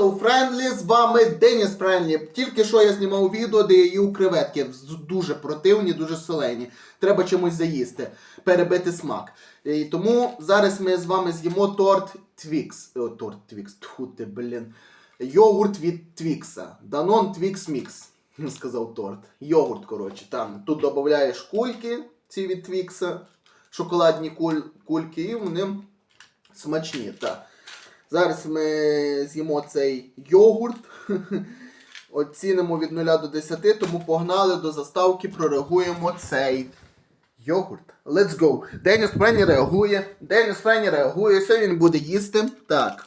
Hello Friendly, з вами Деніс Френлі. Тільки що я знімав відео, де я їв креветки. Дуже противні, дуже солені. Треба чимось заїсти, перебити смак. І тому зараз ми з вами з'їмо торт Твікс. О, торт Твікс, тьфу ти, блін. Йогурт від Твікса. Данон Твікс Мікс. Сказав торт. Йогурт, коротше. Там. Тут додаєш кульки, ці від Твікса, шоколадні куль, кульки, і вони смачні. Так. Зараз ми з'їмо цей йогурт. Оцінимо від 0 до 10, тому погнали до заставки, прореагуємо цей йогурт. Let's go. Деніс Френі реагує. Деніс Френі реагує. Що він буде їсти? Так.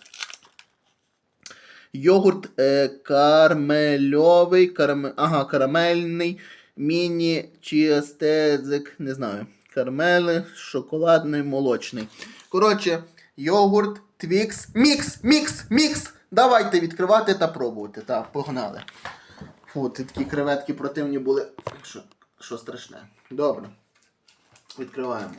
Йогурт е, кармельовий, караме... ага, карамельний, міні чіестезик, не знаю. Кармели, шоколадний, молочний. Коротше, йогурт, твікс, мікс, мікс, мікс. Давайте відкривати та пробувати. Так, погнали. Фу, ці такі креветки противні були. Що, що страшне. Добре. Відкриваємо.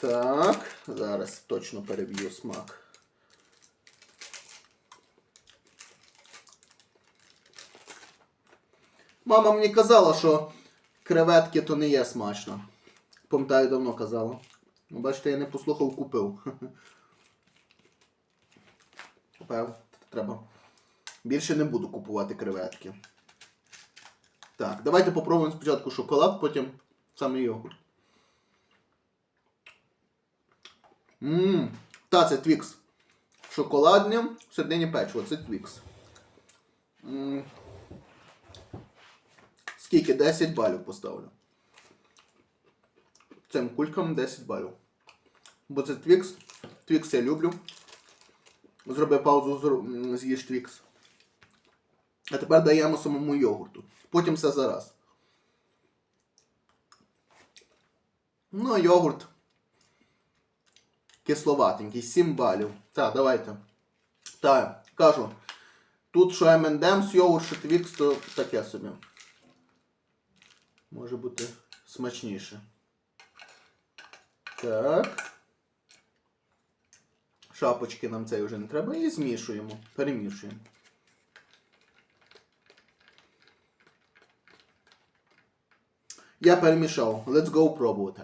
Так, зараз точно переб'ю смак. Мама мені казала, що креветки то не є смачно. Пам'ятаю, давно казала. Бачите, я не послухав, купив. Купив, треба. Більше не буду купувати креветки. Так, давайте попробуємо спочатку шоколад, потім саме йогурт. Ммм, та це твікс. Шоколадне, всередині печиво, це твікс. М. Скільки? 10 балів поставлю. Цим кулькам 10 балів. Бо це твікс. Твікс я люблю. Зроби паузу, з'їж твікс. А тепер даємо самому йогурту. Потім все зараз. Ну, йогурт. Кисловатенький, 7 балів. Так, давайте. Так, кажу. Тут що M&M's, йогурт, що твікс, то таке собі. Може бути смачніше. Так. Шапочки нам цей вже не треба. І змішуємо. Перемішуємо. Я перемішав. Let's go пробувати.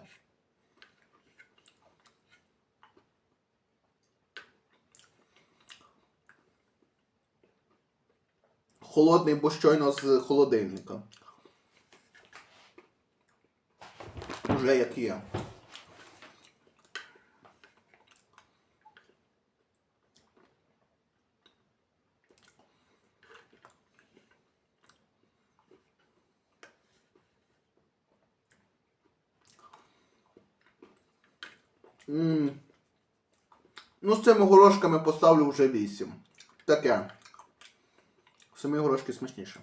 Холодний, бо щойно з холодильника. Уже як є. Ну, з цими горошками поставлю вже 8. Таке. Самі горошки смачніше.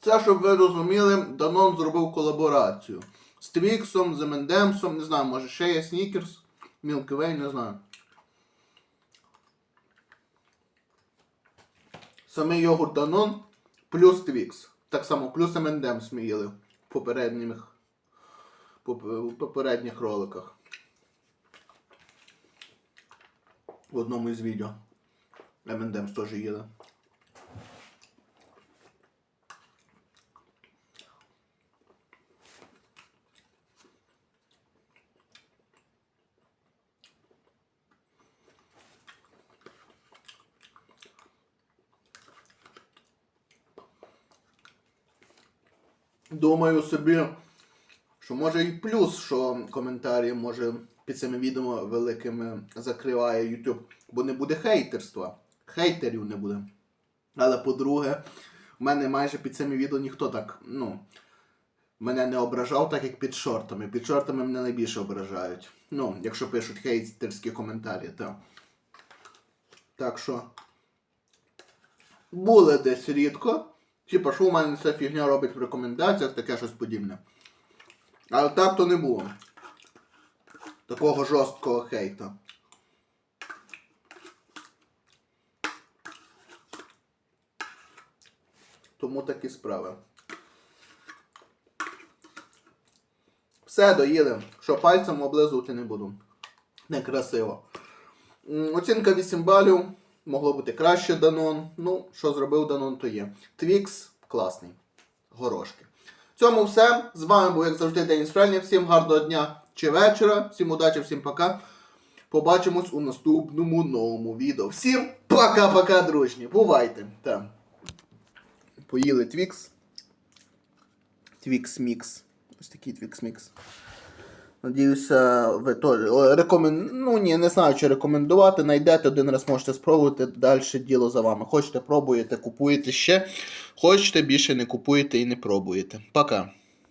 Це, щоб ви розуміли, Данон зробив колаборацію. З Твіксом, з Емендемсом, не знаю, може ще є Снікерс, Way, не знаю. Самий йогурт Данон плюс Твікс. Так само плюс M&M ми в попередніх, поп- в попередніх роликах. В одному із відео. M&M's теж їли. Думаю собі, що може і плюс, що коментарі може під цими відео великими закриває YouTube, бо не буде хейтерства. Хейтерів не буде. Але по-друге, в мене майже під цими відео ніхто так, ну, мене не ображав, так як під шортами. Під шортами мене найбільше ображають. Ну, якщо пишуть хейтерські коментарі, то. Так що. Були десь рідко. Типа, що в мене ця фігня робить в рекомендаціях, таке щось подібне. Але так то не було. Такого жорсткого хейта. Тому такі справи. Все доїли, що пальцем облизувати не буду. Некрасиво. Оцінка 8 балів. Могло бути краще Данон. Ну, що зробив Данон, то є. Твікс класний. Горошки. В цьому все. З вами був, як завжди, Деніс Фрельні. Всім гарного дня чи вечора. Всім удачі, всім пока. Побачимось у наступному новому відео. Всім пока-пока, дружні. Бувайте. Так. Поїли Твікс. Твікс Мікс. Ось такий Твікс Мікс. Надіюся, ви теж рекомен... Ну ні, не знаю, чи рекомендувати. Найдете один раз можете спробувати. Далі діло за вами. Хочете, пробуєте, купуєте ще. Хочете, більше не купуєте і не пробуєте. Пока.